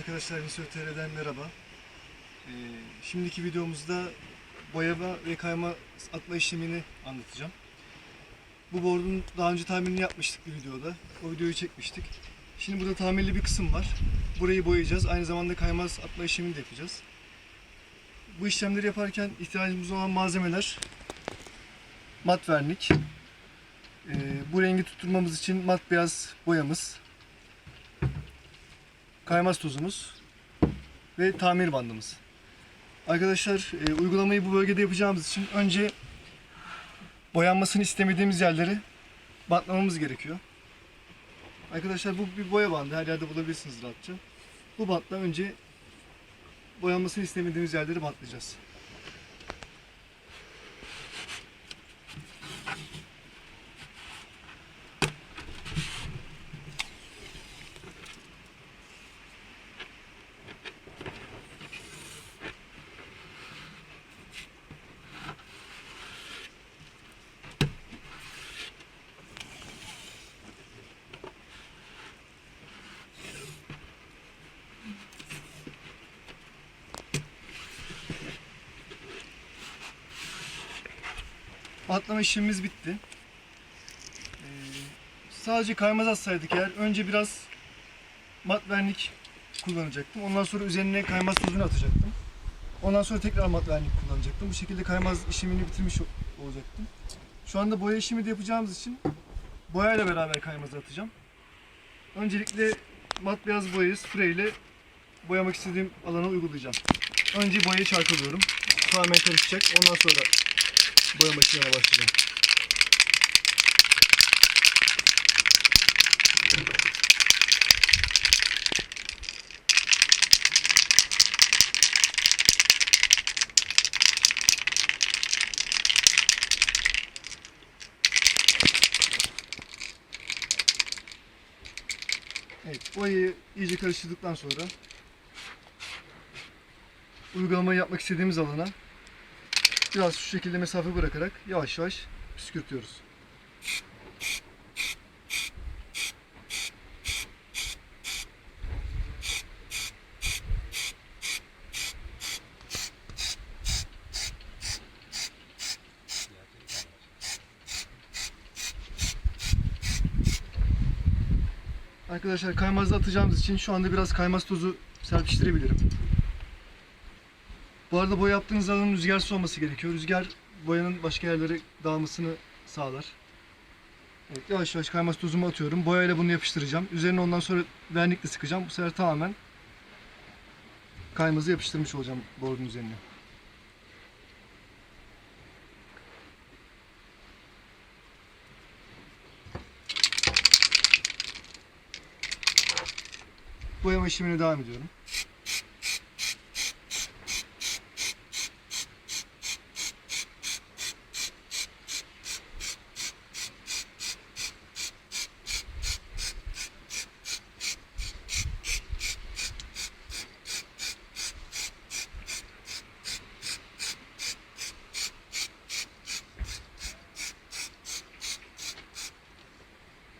Arkadaşlar Visör TR'den merhaba. Ee, şimdiki videomuzda boyama ve kayma atma işlemini anlatacağım. Bu board'un daha önce tamirini yapmıştık bir videoda. O videoyu çekmiştik. Şimdi burada tamirli bir kısım var. Burayı boyayacağız. Aynı zamanda kaymaz atma işlemini de yapacağız. Bu işlemleri yaparken ihtiyacımız olan malzemeler mat vernik. Ee, bu rengi tutturmamız için mat beyaz boyamız, kaymaz tozumuz ve tamir bandımız. Arkadaşlar e, uygulamayı bu bölgede yapacağımız için önce boyanmasını istemediğimiz yerleri bantlamamız gerekiyor. Arkadaşlar bu bir boya bandı. Her yerde bulabilirsiniz rahatça. Bu bantla önce boyanmasını istemediğimiz yerleri bantlayacağız. Batlama işlemimiz bitti. Ee, sadece kaymaz atsaydık eğer önce biraz mat vernik kullanacaktım. Ondan sonra üzerine kaymaz tozunu atacaktım. Ondan sonra tekrar mat vernik kullanacaktım. Bu şekilde kaymaz işlemini bitirmiş ol- olacaktım. Şu anda boya işimi de yapacağımız için boyayla beraber kaymazı atacağım. Öncelikle mat beyaz boyayı sprey ile boyamak istediğim alana uygulayacağım. Önce boyayı çarpılıyorum. Tamamen karışacak. Ondan sonra boyama işlemine başlayacağım. Evet, boyayı iyice karıştırdıktan sonra uygulamayı yapmak istediğimiz alana biraz şu şekilde mesafe bırakarak yavaş yavaş püskürtüyoruz. Arkadaşlar kaymazda atacağımız için şu anda biraz kaymaz tozu serpiştirebilirim. Bu arada boya yaptığınız alanın rüzgarsız olması gerekiyor. Rüzgar boyanın başka yerlere dağılmasını sağlar. Evet, yavaş yavaş kaymaz tozumu atıyorum. Boyayla bunu yapıştıracağım. Üzerine ondan sonra vernikle sıkacağım. Bu sefer tamamen kaymazı yapıştırmış olacağım board'un üzerine. Boyama işlemine devam ediyorum.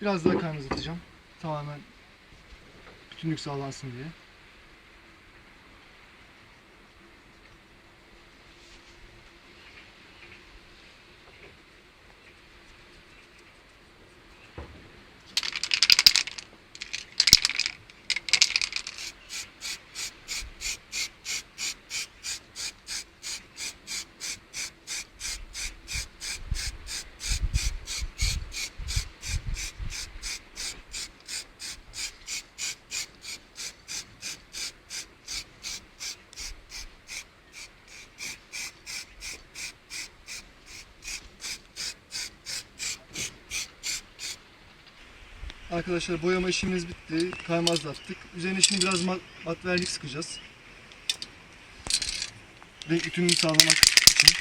Biraz daha kaymaz atacağım. Tamamen bütünlük sağlansın diye. Arkadaşlar boyama işimiz bitti. Kaymazlattık. Üzerine şimdi biraz mat, mat vernik sıkacağız. Renk bütünlüğünü sağlamak için.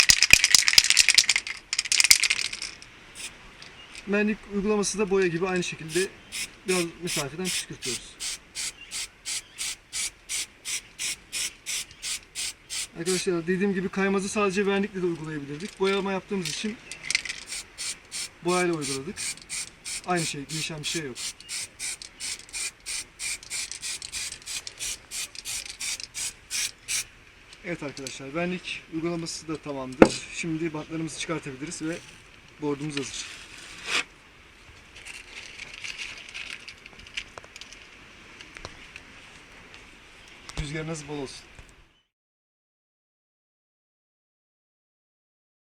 Vernik uygulaması da boya gibi aynı şekilde biraz mesafeden püskürtüyoruz. Arkadaşlar dediğim gibi kaymazı sadece vernikle de uygulayabilirdik. Boyama yaptığımız için boyayla uyguladık. Aynı şey, değişen bir şey yok. Evet arkadaşlar, benlik uygulaması da tamamdır. Şimdi bantlarımızı çıkartabiliriz ve boardumuz hazır. Rüzgarınız bol olsun.